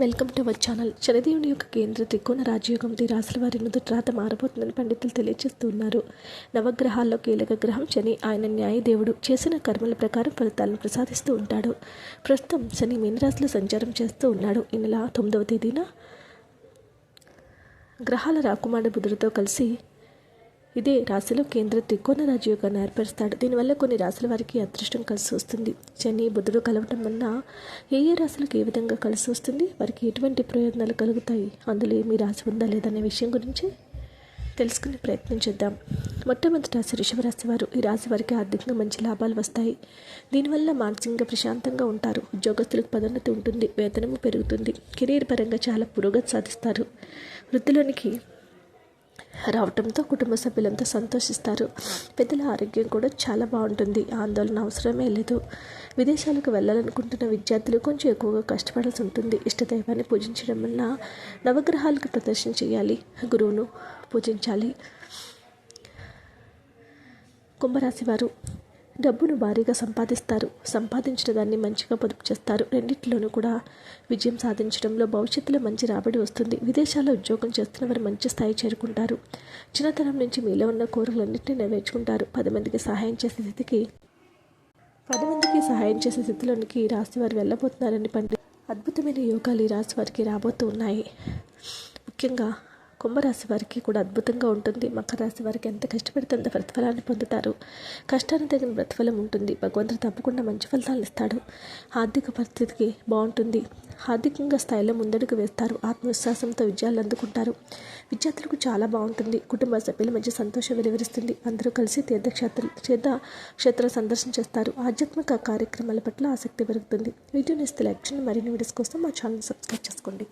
Welcome to our channel. శనిదేవుని యొక్క కేంద్ర త్రికోణ రాజయోగం ది రాశుల వారి నుదుటి రాత మారబోతుందని పండితులు తెలియజేస్తున్నారు నవగ్రహాల్లో కీలక గ్రహం శని. ఆయన న్యాయదేవుడు. చేసిన కర్మల ప్రకారం ఫలితాలను ప్రసాదిస్తూ ఉంటాడు. ప్రస్తుతం శని మీనరాశిలో సంచారం చేస్తూ ఉన్నాడు. ఈ నెల తొమ్మిదవ తేదీన గ్రహాల రాకుమారుడు బుధుడితో కలిసి ఇదే రాశిలో కేంద్ర త్రికోణ రాజయోగాన్ని ఏర్పరుస్తాడు దీనివల్ల కొన్ని రాశుల వారికి అదృష్టం కలిసి వస్తుంది. శని బుధుడు కలవటం వలన ఏ ఏ రాశులకు ఏ విధంగా కలిసి వస్తుంది? వారికి ఎటువంటి ప్రయోజనాలు కలుగుతాయి? అందులో ఏమి రాశి ఉందా లేదనే విషయం గురించి తెలుసుకునే ప్రయత్నం చేద్దాం. మొట్టమొదటి రాశి వృషభ రాశి వారు. ఈ రాశి వారికి ఆర్థికంగా మంచి లాభాలు వస్తాయి. దీనివల్ల మానసికంగా ప్రశాంతంగా ఉంటారు. ఉద్యోగస్తులకు పదోన్నతి ఉంటుంది. వేతనము పెరుగుతుంది. కెరీర్ పరంగా చాలా పురోగతి సాధిస్తారు. వృద్ధిలోనికి రావటంతో కుటుంబ సభ్యులంతా సంతోషిస్తారు. పెద్దల ఆరోగ్యం కూడా చాలా బాగుంటుంది. ఆందోళన అవసరమే లేదు. విదేశాలకు వెళ్ళాలనుకుంటున్న విద్యార్థులు కొంచెం ఎక్కువగా కష్టపడాల్సి ఉంటుంది. ఇష్టదైవాన్ని పూజించడం వల్ల నవగ్రహాలకు ప్రదర్శన చేయాలి. గురువును పూజించాలి. కుంభరాశి వారు డబ్బును భారీగా సంపాదిస్తారు. సంపాదించిన దాన్ని మంచిగా పొదుపు చేస్తారు. రెండింటిలోనూ కూడా విజయం సాధించడంలో భవిష్యత్తులో మంచి రాబడి వస్తుంది. విదేశాల్లో ఉద్యోగం చేస్తున్న వారు మంచి స్థాయి చేరుకుంటారు. చిన్నతనం నుంచి మీలో ఉన్న కోరికలన్నింటినీ నెరవేర్చుకుంటారు. పది మందికి సహాయం చేసే స్థితికి పది మందికి సహాయం చేసే స్థితిలోనికి రాశి వారు వెళ్ళబోతున్నారని పండి అద్భుతమైన యోగాలు ఈ రాశి వారికి రాబోతూ ఉన్నాయి. ముఖ్యంగా కుంభరాశి వారికి కూడా అద్భుతంగా ఉంటుంది. మకర రాశి వారికి ఎంత కష్టపడితే అంత ప్రతిఫలాన్ని పొందుతారు. కష్టానికి తగిన ప్రతిఫలం ఉంటుంది. భగవంతుడు తప్పకుండా మంచి ఫలితాలు ఇస్తాడు. ఆర్థిక పరిస్థితికి బాగుంటుంది. ఆర్థికంగా స్థాయిలో ముందడుగు వేస్తారు. ఆత్మవిశ్వాసంతో విజయాలు అందుకుంటారు. విద్యార్థులకు చాలా బాగుంటుంది. కుటుంబ సభ్యుల మధ్య సంతోషం వెలువరిస్తుంది. అందరూ కలిసి తీర్థక్షేత్ర తీర్థ క్షేత్ర సందర్శన చేస్తారు. ఆధ్యాత్మిక కార్యక్రమాల పట్ల ఆసక్తి పెరుగుతుంది. వీడియోని ఇస్తే లైక్ చేయండి. మరిన్ని వీడియోస్ కోసం మా ఛానల్ సబ్స్క్రైబ్ చేసుకోండి.